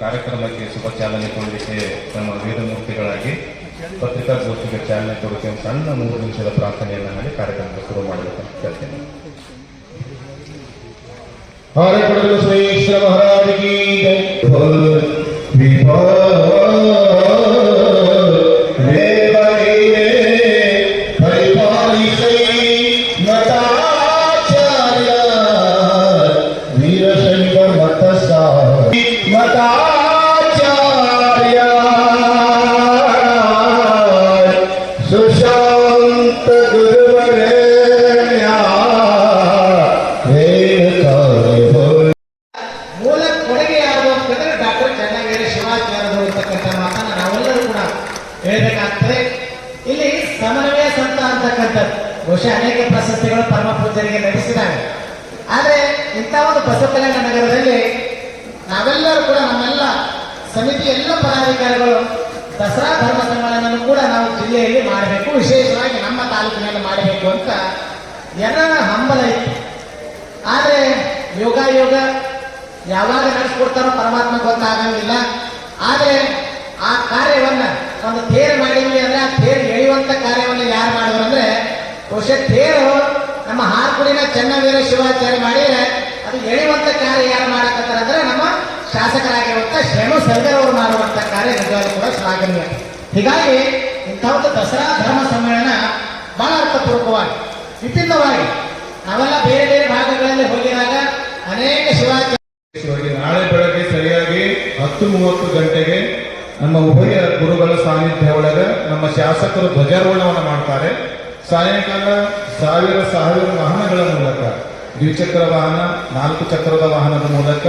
ಕಾರ್ಯಕ್ರಮಕ್ಕೆ ಶುಭ ಚಾಲನೆ ಕೊಡಲಿಕ್ಕೆ ನಮ್ಮ ವೇದಮೂರ್ತಿಗಳಾಗಿ ಪತ್ರಿಕಾಗೋಷ್ಠಿಗೆ ಚಾಲನೆ ಕೊಡೋಕ್ಕೆ ಒಂದು ಸಣ್ಣ ಮೂರು ನಿಮಿಷದ ಪ್ರಾರ್ಥನೆಯನ್ನು ಮಾಡಿ ಕಾರ್ಯಕ್ರಮ ಶುರು ಮಾಡಬೇಕಂತ ಕೇಳ್ತೇನೆ ಹರೇ ಪಡೆದು ಶ್ರೀ ಮಹಾರಾಜ್ ಬಹುಶಃ ಅನೇಕ ಪ್ರಶಸ್ತಿಗಳು ಪರಮ ಪೂಜರಿಗೆ ನಡೆಸಿದ್ದಾರೆ ಆದರೆ ಇಂಥ ಒಂದು ಬಸವಕಲ್ಯಾಣ ನಗರದಲ್ಲಿ ನಾವೆಲ್ಲರೂ ಕೂಡ ನಮ್ಮೆಲ್ಲ ಸಮಿತಿ ಎಲ್ಲ ಪದಾಧಿಕಾರಿಗಳು ದಸರಾ ಧರ್ಮ ಸಮ್ಮೇಳನವನ್ನು ಕೂಡ ನಾವು ಜಿಲ್ಲೆಯಲ್ಲಿ ಮಾಡಬೇಕು. ವಿಶೇಷವಾಗಿ ನಮ್ಮ ತಾಲೂಕಿನಲ್ಲಿ ಮಾಡಬೇಕು ಅಂತ ಎಲ್ಲರ ಹಂಬಲ ಇತ್ತು. ಆದರೆ ಯೋಗ ಯೋಗ ಯಾವಾಗ ನಡೆಸ್ಕೊಡ್ತಾರೋ ಪರಮಾತ್ಮ ಗೊತ್ತಾಗಂಗಿಲ್ಲ. ಆದರೆ ಆ ಕಾರ್ಯವನ್ನು ಒಂದು ತೇರು ಮಾಡಿದ್ವಿ ಅಂದ್ರೆ ಆ ತೇರು ಎಳೆಯುವಂತ ಕಾರ್ಯವನ್ನು ಯಾರು ಮಾಡಿದ್ರು ಅಂದರೆ ಬಹುಶಃ ತೇರು ನಮ್ಮ ಹಾರ್ಕುಡಿನ ಚನ್ನವೀರ ಶಿವಾಚಾರ್ಯ ಮಾಡಿದ್ರೆ ಅದು ಎಳೆಯುವಂಥ ಕಾರ್ಯ ಯಾರು ನಮ್ಮ ಶಾಸಕರಾಗಿರುವಂತ ಸರ್ಗರವರು ಮಾಡುವಂತಹ ಕಾರ್ಯ ನಿಜವಾಗ್ಲೂ ಕೂಡ ಶ್ಲಾಘನೀಯ. ಹೀಗಾಗಿ ಇಂಥ ಒಂದು ದಸರಾ ಧರ್ಮ ಸಮ್ಮೇಳನ ಬಹಳ ಅರ್ಥಪೂರ್ವಕವಾಗಿ ವಿಭಿನ್ನವಾಗಿ, ನಾವೆಲ್ಲ ಬೇರೆ ಬೇರೆ ಭಾಗಗಳಲ್ಲಿ ಹೋಗಿದಾಗ ಅನೇಕ ಶಿವಾಜಿ ನಾಳೆ ಬೆಳಗ್ಗೆ ಸರಿಯಾಗಿ ಹತ್ತು ಮೂವತ್ತು ಗಂಟೆಗೆ ನಮ್ಮ ಉಭಯ ಗುರುಗಳ ಸಾನ್ನಿಧ್ಯ ಒಳಗೆ ನಮ್ಮ ಶಾಸಕರು ಧ್ವಜಾರೋಹಣವನ್ನು ಮಾಡ್ತಾರೆ. ಸಾಯಂಕಾಲ ಸಾವಿರ ಸಾವಿರ ವಾಹನಗಳ ಮೂಲಕ ದ್ವಿಚಕ್ರ ವಾಹನ, ನಾಲ್ಕು ಚಕ್ರದ ವಾಹನದ ಮೂಲಕ